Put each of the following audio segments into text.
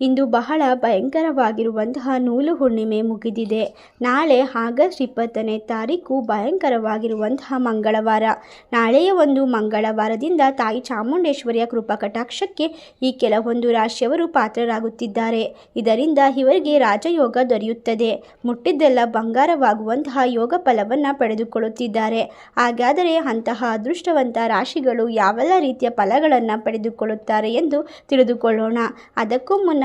ಇಂದು ಬಹಳ ಭಯಂಕರವಾಗಿರುವಂತಹ ನೂಲು ಹುಣ್ಣಿಮೆ ಮುಗಿದಿದೆ. ನಾಳೆ ಆಗಸ್ಟ್ ಇಪ್ಪತ್ತನೇ ತಾರೀಕು ಭಯಂಕರವಾಗಿರುವಂತಹ ಮಂಗಳವಾರ. ನಾಳೆಯ ಒಂದು ಮಂಗಳವಾರದಿಂದ ತಾಯಿ ಚಾಮುಂಡೇಶ್ವರಿಯ ಕೃಪಾ ಕಟಾಕ್ಷಕ್ಕೆ ಈ ಕೆಲವೊಂದು ರಾಶಿಯವರು ಪಾತ್ರರಾಗುತ್ತಿದ್ದಾರೆ. ಇದರಿಂದ ಇವರಿಗೆ ರಾಜಯೋಗ ದೊರೆಯುತ್ತದೆ. ಮುಟ್ಟಿದ್ದೆಲ್ಲ ಬಂಗಾರವಾಗುವಂತಹ ಯೋಗ ಫಲವನ್ನು ಪಡೆದುಕೊಳ್ಳುತ್ತಿದ್ದಾರೆ. ಹಾಗಾದರೆ ಅಂತಹ ಅದೃಷ್ಟವಂತ ರಾಶಿಗಳು ಯಾವೆಲ್ಲ ರೀತಿಯ ಫಲಗಳನ್ನು ಪಡೆದುಕೊಳ್ಳುತ್ತಾರೆ ಎಂದು ತಿಳಿದುಕೊಳ್ಳೋಣ. ಅದಕ್ಕೂ ಮುನ್ನ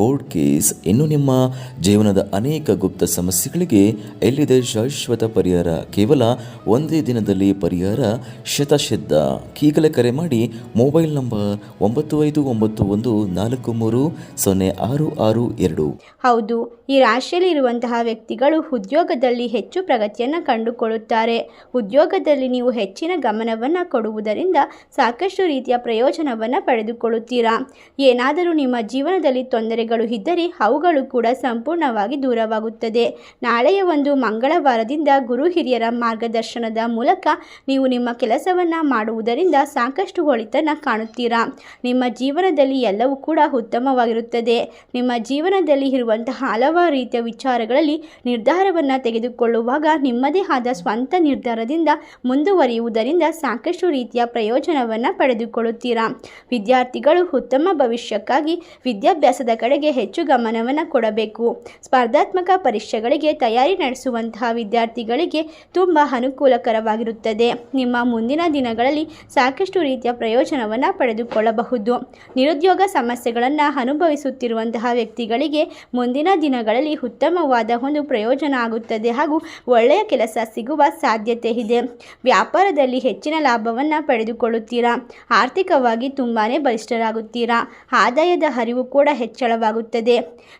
ಕೋರ್ಟ್ ಕೇಸ್ ಇನ್ನು ನಿಮ್ಮ ಜೀವನದ ಅನೇಕ ಗುಪ್ತ ಸಮಸ್ಯೆಗಳಿಗೆ ಎಲ್ಲಿದೆ ಶಾಶ್ವತ ಪರಿಹಾರ? ಕೇವಲ ಒಂದೇ ದಿನದಲ್ಲಿ ಪರಿಹಾರ? ಶತಸಿದ್ಧ ಈಗಲೇ ಕರೆ ಮಾಡಿ ಮೊಬೈಲ್ ನಂಬರ್ ಒಂಬತ್ತು ಐದು ಒಂಬತ್ತು ಒಂದು ನಾಲ್ಕು ಮೂರು ಸೊನ್ನೆ ಆರು ಆರು ಎರಡು. ಹೌದು, ಈ ರಾಶಿಯಲ್ಲಿ ಇರುವಂತಹ ವ್ಯಕ್ತಿಗಳು ಉದ್ಯೋಗದಲ್ಲಿ ಹೆಚ್ಚು ಪ್ರಗತಿಯನ್ನು ಕಂಡುಕೊಳ್ಳುತ್ತಾರೆ. ಉದ್ಯೋಗದಲ್ಲಿ ನೀವು ಹೆಚ್ಚಿನ ಗಮನವನ್ನು ಕೊಡುವುದರಿಂದ ಸಾಕಷ್ಟು ರೀತಿಯ ಪ್ರಯೋಜನವನ್ನು ಪಡೆದುಕೊಳ್ಳುತ್ತೀರಾ? ಏನಾದರೂ ನಿಮ್ಮ ಜೀವನದಲ್ಲಿ ತೊಂದರೆಗಳು ಇದ್ದರೆ ಅವುಗಳು ಕೂಡ ಸಂಪೂರ್ಣವಾಗಿ ದೂರವಾಗುತ್ತದೆ. ನಾಳೆಯ ಒಂದು ಮಂಗಳವಾರದಿಂದ ಗುರು ಹಿರಿಯರ ಮಾರ್ಗದರ್ಶನದ ಮೂಲಕ ನೀವು ನಿಮ್ಮ ಕೆಲಸವನ್ನು ಮಾಡುವುದರಿಂದ ಸಾಕಷ್ಟು ಒಳಿತನ್ನು ಕಾಣುತ್ತೀರಾ. ನಿಮ್ಮ ಜೀವನದಲ್ಲಿ ಎಲ್ಲವೂ ಕೂಡ ಉತ್ತಮವಾಗಿರುತ್ತದೆ. ನಿಮ್ಮ ಜೀವನದಲ್ಲಿ ಇರುವಂತಹ ಹಲವಾರು ರೀತಿಯ ವಿಚಾರಗಳಲ್ಲಿ ನಿರ್ಧಾರವನ್ನು ತೆಗೆದುಕೊಳ್ಳುವಾಗ ನಿಮ್ಮದೇ ಆದ ಸ್ವಂತ ನಿರ್ಧಾರದಿಂದ ಮುಂದುವರಿಯುವುದರಿಂದ ಸಾಕಷ್ಟು ರೀತಿಯ ಪ್ರಯೋಜನವನ್ನು ಪಡೆದುಕೊಳ್ಳುತ್ತೀರಾ. ವಿದ್ಯಾರ್ಥಿಗಳು ಉತ್ತಮ ಭವಿಷ್ಯಕ್ಕಾಗಿ ವಿದ್ಯಾಭ್ಯಾಸದ ಕಡೆಗೆ ಹೆಚ್ಚು ಗಮನವನ್ನು ಕೊಡಬೇಕು. ಸ್ಪರ್ಧಾತ್ಮಕ ಪರೀಕ್ಷೆಗಳಿಗೆ ತಯಾರಿ ನಡೆಸುವಂತಹ ವಿದ್ಯಾರ್ಥಿಗಳಿಗೆ ತುಂಬ ಅನುಕೂಲಕರವಾಗಿರುತ್ತದೆ. ನಿಮ್ಮ ಮುಂದಿನ ದಿನಗಳಲ್ಲಿ ಸಾಕಷ್ಟು ರೀತಿಯ ಪ್ರಯೋಜನವನ್ನು ಪಡೆದುಕೊಳ್ಳಬಹುದು. ನಿರುದ್ಯೋಗ ಸಮಸ್ಯೆಗಳನ್ನು ಅನುಭವಿಸುತ್ತಿರುವಂತಹ ವ್ಯಕ್ತಿಗಳಿಗೆ ಮುಂದಿನ ದಿನಗಳಲ್ಲಿ ಉತ್ತಮವಾದ ಒಂದು ಪ್ರಯೋಜನ ಆಗುತ್ತದೆ ಹಾಗೂ ಒಳ್ಳೆಯ ಕೆಲಸ ಸಿಗುವ ಸಾಧ್ಯತೆ ಇದೆ. ವ್ಯಾಪಾರದಲ್ಲಿ ಹೆಚ್ಚಿನ ಲಾಭವನ್ನು ಪಡೆದುಕೊಳ್ಳುತ್ತೀರಾ? ಆರ್ಥಿಕವಾಗಿ ತುಂಬಾ ಬಲಿಷ್ಠರಾಗುತ್ತೀರಾ? ಆದಾಯದ ಹರಿವು ಕೂಡ ಹೆಚ್ಚಳವಾಗುತ್ತದೆ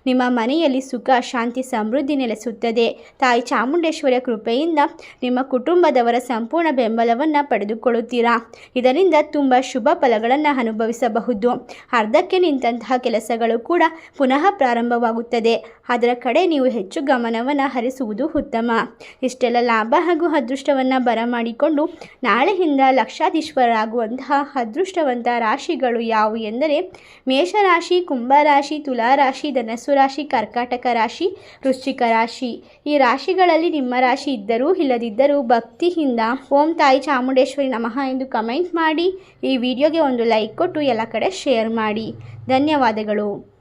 ನಿಮ್ಮ ಮನೆಯಲ್ಲಿ ಸುಖ, ಶಾಂತಿ, ಸಮೃದ್ಧಿ ನೆಲೆಸುತ್ತದೆ. ತಾಯಿ ಚಾಮುಂಡೇಶ್ವರಿಯ ಕೃಪೆಯಿಂದ ನಿಮ್ಮ ಕುಟುಂಬದವರ ಸಂಪೂರ್ಣ ಬೆಂಬಲವನ್ನು ಪಡೆದುಕೊಳ್ಳುತ್ತೀರಾ? ಇದರಿಂದ ತುಂಬ ಶುಭ ಫಲಗಳನ್ನು ಅನುಭವಿಸಬಹುದು. ಅರ್ಧಕ್ಕೆ ನಿಂತಹ ಕೆಲಸಗಳು ಕೂಡ ಪುನಃ ಪ್ರಾರಂಭವಾಗುತ್ತದೆ. ಅದರ ಕಡೆ ನೀವು ಹೆಚ್ಚು ಗಮನವನ್ನು ಹರಿಸುವುದು ಉತ್ತಮ. ಇಷ್ಟೆಲ್ಲ ಲಾಭ ಹಾಗೂ ಅದೃಷ್ಟವನ್ನು ಬರಮಾಡಿಕೊಂಡು ನಾಳೆಯಿಂದ ಲಕ್ಷಾಧೀಶ್ವರರಾಗುವಂತಹ ಅದೃಷ್ಟವಂತ ರಾಶಿಗಳು ಯಾವುವು ಎಂದರೆ ಮೇಷರಾಶಿ, ಕುಂಭರಾಶಿ ತುಲಾರಾಶಿ ಧನಸ್ಸು ರಾಶಿ, ಕರ್ಕಾಟಕ ರಾಶಿ, ವೃಶ್ಚಿಕ ರಾಶಿ. ಈ ರಾಶಿಗಳಲ್ಲಿ ನಿಮ್ಮ ರಾಶಿ ಇದ್ದರೂ ಇಲ್ಲದಿದ್ದರೂ ಭಕ್ತಿಯಿಂದ ಓಂ ತಾಯಿ ಚಾಮುಂಡೇಶ್ವರಿ ನಮಃ ಎಂದು ಕಮೆಂಟ್ ಮಾಡಿ. ಈ ವಿಡಿಯೋಗೆ ಒಂದು ಲೈಕ್ ಕೊಟ್ಟು ಎಲ್ಲ ಕಡೆ ಶೇರ್ ಮಾಡಿ. ಧನ್ಯವಾದಗಳು.